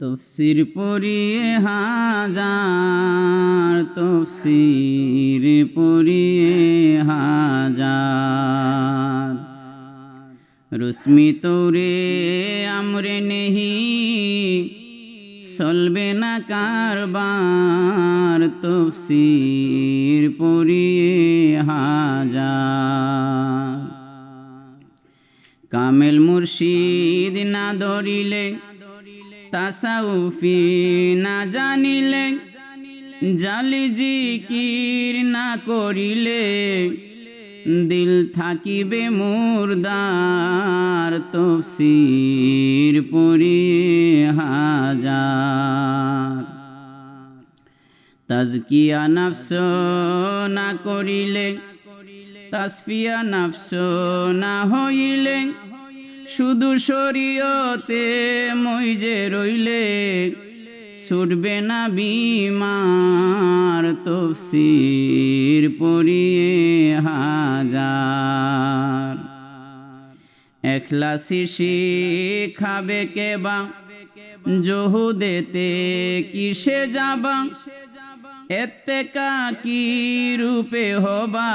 তফসির পড়িয়ে হাজার, তফসির পড়িয়ে হাজার। রশ্মি তৌরে আমরে নেহি, চলবে না কারবার, তফসির পড়িয়ে হাজার। কামেল মুর্শিদ না ধরিলে তাসাউফি না জানিলে, জালি জিকির না করিলে, দিল থাকিবে মুর্দার তফসির পড়িয়ে হাজার। তাজকিয়া নফস না করিলে, তাসফিয়া নফস না হইলে শুধু শরীয়তে মই যে রইলে ছুটবে না বিমার তফসির পড়িয়ে হাজার। এখলাসি শিখাবে কেবা জহুদেতে কিসে যাবা? এতে কি রূপে হবা?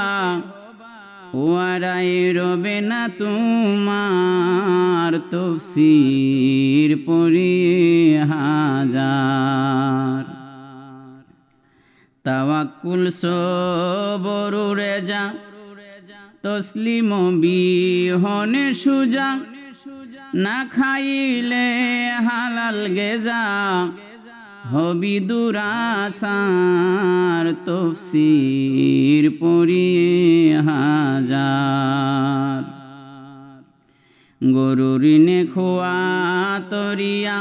ওয়ারাই রবে না তোমার তফসির পড়িয়ে হাজার। তাওয়াক্কুল সবরুরে যা তসলিম বিহনে সুজা, না খাইলে হালাল গেজা, হবি দুরাচার তফসির পড়িয়ে গরুর খোয়া তরিয়া,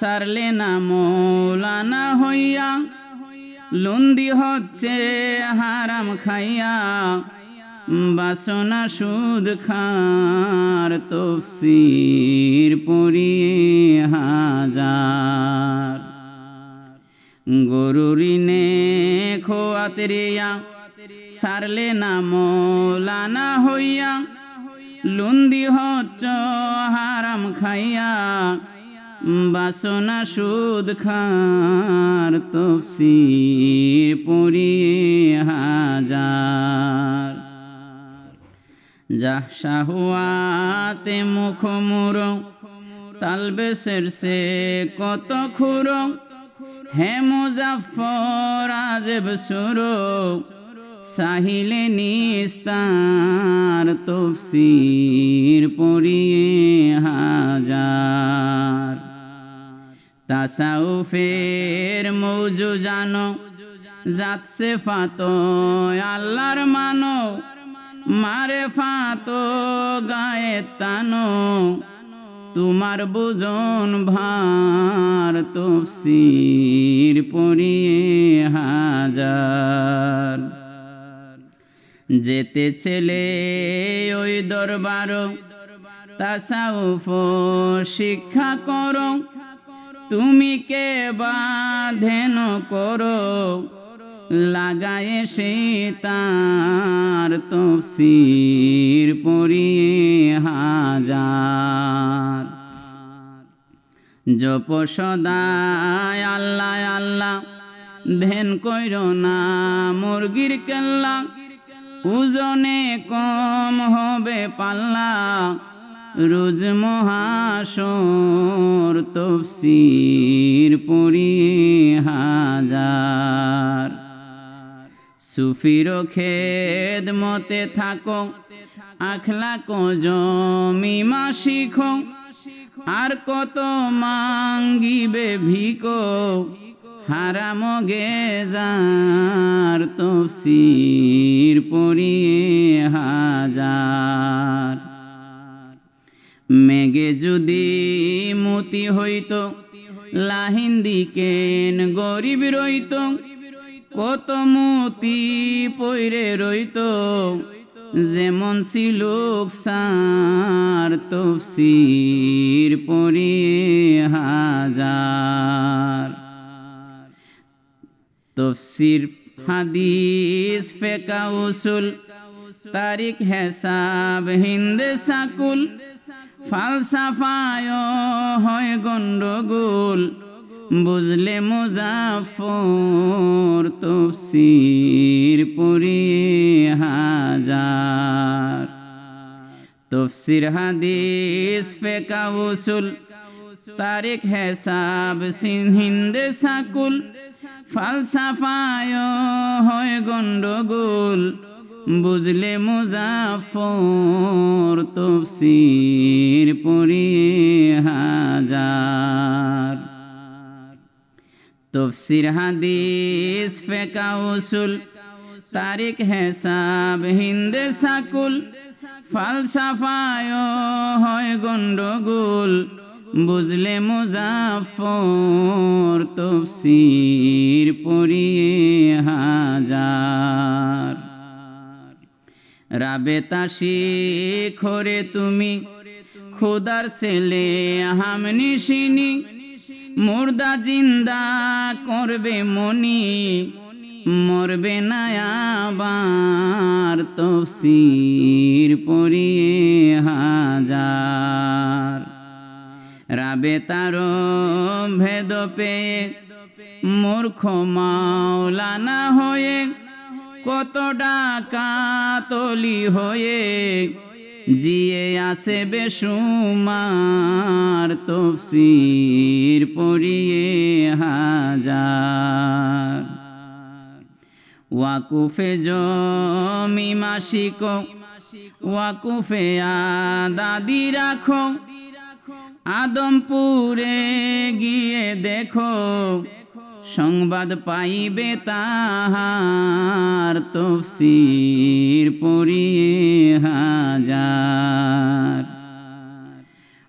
সারলে না মৌলানা হইয়া। লন্দি হচ্ছে হারাম খাইয়া, বাসনা সুদ খার তফসির পড়িয়ে হাজার। গরুরিনে খোয়াতেরিয়া সারলে না মৌলানা হইয়া। লুন্দি হচ্ছ, হারাম খাইয়া, বাসনা সুদ খার তফসির পড়িয়ে হাজার। যাহ শাহুয়াতে মুখ মুর তালবেসের সে কত খুর হে মুজাফর আজব সুর সাহিলে নিস্তার তফসির পড়িয়ে হাজার। তাসাউফের মৌজু জানো যাচ্ছে ফাতো আল্লাহর মানো, মারে ফাতো গায়ে তানো। তোমার বুজন ভার তফসির পড়িয়ে যেতে ছেলে ওই দরবার তাসাউফ শিক্ষা করো। তুমি কে বাধেন করো? লাগায় সে তার তফসির পড়িয়ে হাজার। জপ সদায় আল্লাহ আল্লাহ, ধ্যান কইর না মুরগির কেল্লা। ওজনে কম হবে পাল্লা। রোজ মহাসর তফসির পড়িয়ে হাজার। সুফির খেদ মতে থাকো আখলা কো জমিমা শিখো। আর কত মাঙ্গিবে ভিকো হারাম গেজার তফসির পড়িয়ে হাজার। মেঘে যদি মতি হইত লাহিন্দি কেন গরিব রইত, কত মতি পইরে রইত, যেমন ছিল সার তফসির পড়িয়ে হাজার। তফসির হাদিস, ফেকা উসুল, তারিখ, হেসাব, হিন্দে সাকুল ফালসাফায় হয় গন্ডগোল বুঝলে মুজাফর তফসির পড়িয়ে হাজার। তফসির হাদিস, ফেকা উসুল, তারিখ, হেসাব সিন হিন্দে সাকুল ফালসাফায় হয় গন্ডগোল বুঝলে মুজাফর তফসির পড়িয়ে হাজার। তফসির হাদিস, ফেকা উসুল, তারিখ, হেসাব হিন্দে সাকুল, ফালসাফায় হয় গন্ডগোল বুঝলে মুজাফর তফসির পড়িয়ে হাজার। রাবে তাসি খরে তুমি, খোদার ছেলে হামনি সিনি মুর্দা জিন্দা করবে মনি, মরবে না তফসির পড়িয়ে হাজার। রাবে তার ভেদ পেয়ে মূর্খ মাওলানা হয়ে কত ডাকা তলি হয়ে জিয়ে আসে বেসুমার তফসির পড়িয়ে হাজার। ওয়াকুফে জমি মাসিক, ওয়াকুফে আদাদি রাখো আদমপুরে গিয়ে দেখো, সংবাদ পাইবে তাহার তফসির পড়িয়ে হাজার।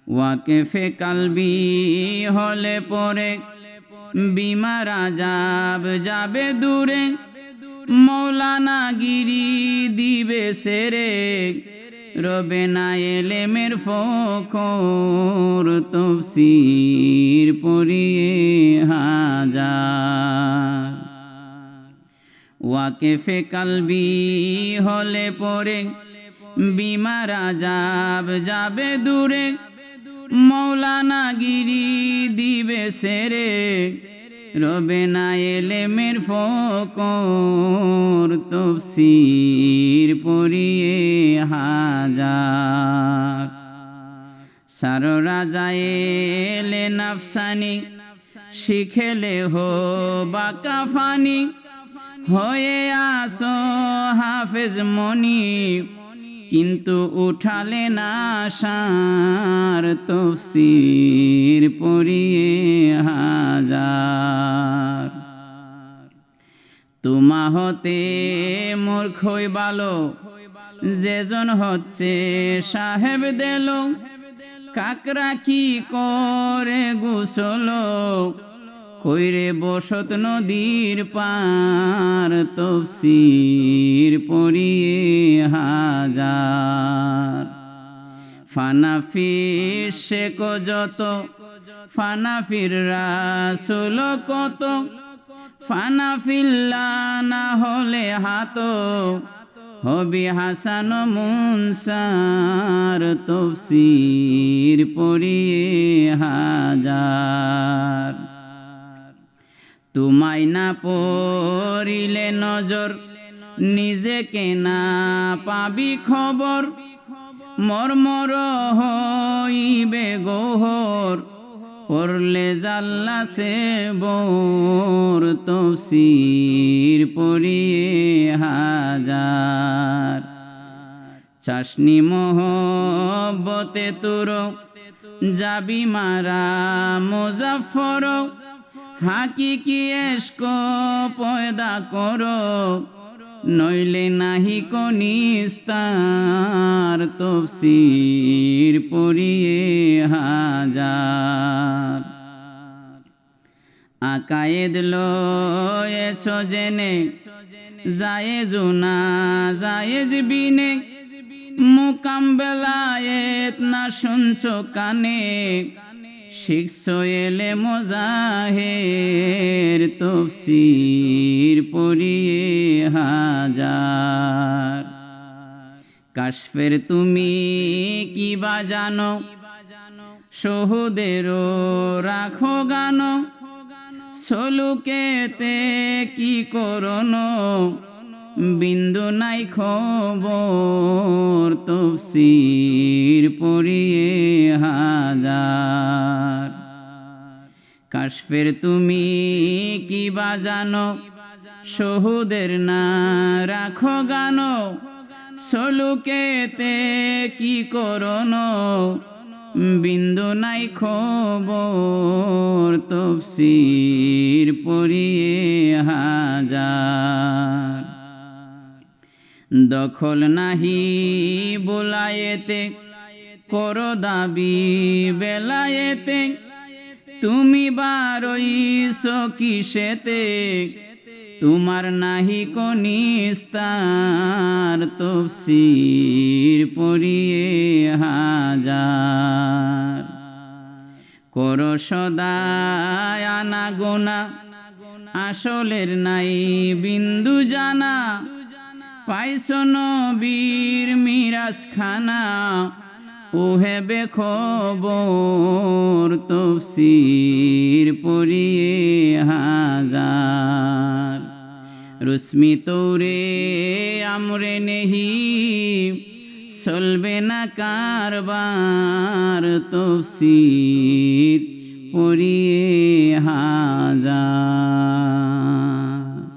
ওয়াকেফে কালবি হলে পরে বিমার আজাব যাবে দূরে, মৌলানা গিরি দিবে সেরে রবে না এলেমের ফখর, তফসির পড়িয়ে হাজার। ওয়াকেফে কালবি হলে পরে বিমার আজাব যাবে দূরে। মৌলানা গিরি দিবে সেরে রবে না এলেমের ফকর তফসির পড়িয়ে হাজার। সার রাজা এলে নাফসানি, শিখেলে হো বাকা ফানি। হয়ে আসো হাফেজ মনি কিন্তু উঠালে না সার তফসির পড়িয়ে হাজার। তোমা হতে মূর্খই বালো যেজন হচ্ছে সাহেব দেল কাকরা কি করে গুসলো কইরে বসত নদীর পার তফসির পড়িয়ে হাজার। ফানাফির শেখ যত ফানাফির রাসুল কত ফানাফিল্লা না হলে হাত, হবি হাসান মুনসার তফসির পড়িয়ে হাজার। তোমায় না পড়িলে নজর নিজেকে না পাবি খবর। মর্মর হইবে গোহর, পড়লে জাল্লা সে বোর। তফসির পড়িয়ে হাজার। চাষনি মোহব্বতে তোর যাবি মারা মুজাফর হাকি কি এসক পয়দা করো। নইলে নাহি কনিস্তার তফসির পড়িয়ে হাজার। আকায়েদ লয়েছ জেনে, জায়েজ না জায়েজ বিনে। মুকাম বেলায়েত না শুনছ কানে। শিখছ এলে মোজাহের তফসির পড়িয়ে হাজার। কাশফের তুমি কি বা জানো? সহুদেরও রাখো গান। সলুকেতে কি করন? বিন্দু নাই খবর তফসির পড়িয়ে কাশফের তুমি কি বাজানো? সহুদের না রাখো গানো। সলুকেতে কি করনো? বিন্দু নাই খবর তফসির পড়িয়ে হাজার। দখল নাহি বোলায়েতে, কর দাবি বেলায়েতে। তুমি বারইস কিসেতে? তোমার নাহি কনিস্তার তফসির পড়িয়ে হাজার। কর সদায় আনা গোনা আসলের নাই বিন্দু জানা। পাইছ নবীর মিরাজ খানা ওহে বেখবর তফসির পড়িয়ে হাজার। রশ্মি তৌরে আমরে নেহি, চলবে না কারবার তফসির পড়িয়ে হাজার।